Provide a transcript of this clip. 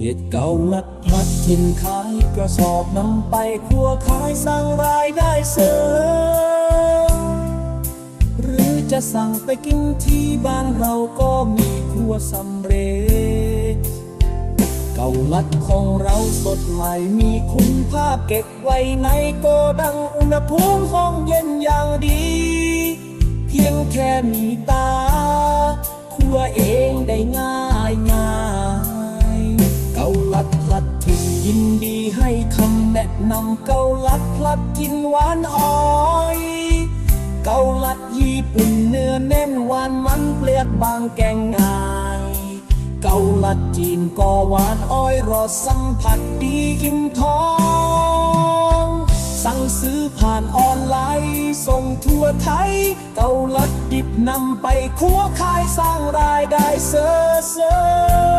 เกียรติเก่าลัดพัดทินขายกระสอบนำไปครัวขายสร้างรายได้เสริมหรือจะสั่งไปกินที่บ้านเราก็มีครัวสำเร็จ เก่าลัดของเราสดใหม่มีคุณภาพเก็บไว้ในโกดังอุณหภูมิห้องเย็นอย่างดี เพียงแค่มีตาคั่วเองได้ง่าย ดีให้คำแนะนำเกาลัดพลัดกินหวานอ้อยเกาลัดญี่ปุ่นเนื้อแน่นหวานมันเปลือกบางแกงง่ายเกาลัดจีนก็หวานอ้อยรสสัมผัสดีกินท้อง สั่งซื้อผ่านออนไลน์ ส่งทั่วไทย เกาลัดดิบนำไปคั่วขายสร้างรายได้เสริม